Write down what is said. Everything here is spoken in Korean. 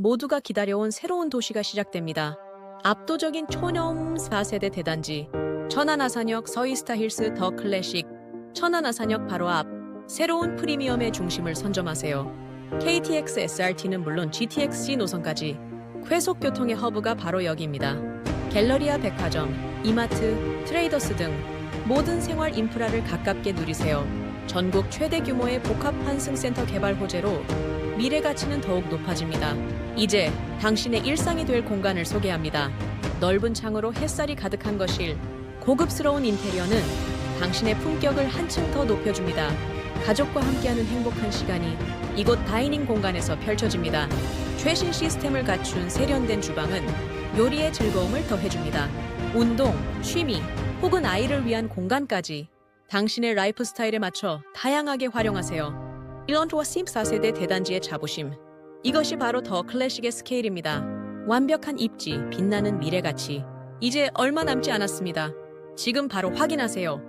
모두가 기다려온 새로운 도시가 시작됩니다. 압도적인 초념 4세대 대단지 천안아산역 서이스타 힐스 더 클래식 천안아산역 바로 앞 새로운 프리미엄의 중심을 선점하세요. KTX SRT는 물론 GTX-C 노선까지 회속 교통의 허브가 바로 여기입니다. 갤러리아 백화점, 이마트, 트레이더스 등 모든 생활 인프라를 가깝게 누리세요. 전국 최대 규모의 복합 환승센터 개발 호재로 미래 가치는 더욱 높아집니다. 이제 당신의 일상이 될 공간을 소개합니다. 넓은 창으로 햇살이 가득한 거실, 고급스러운 인테리어는 당신의 품격을 한층 더 높여줍니다. 가족과 함께하는 행복한 시간이 이곳 다이닝 공간에서 펼쳐집니다. 최신 시스템을 갖춘 세련된 주방은 요리의 즐거움을 더해줍니다. 운동, 취미, 혹은 아이를 위한 공간까지 당신의 라이프 스타일에 맞춰 다양하게 활용하세요. 일런트와 심 4세대 대단지의 자부심. 이것이 바로 더 클래식의 스케일입니다. 완벽한 입지, 빛나는 미래 가치. 이제 얼마 남지 않았습니다. 지금 바로 확인하세요.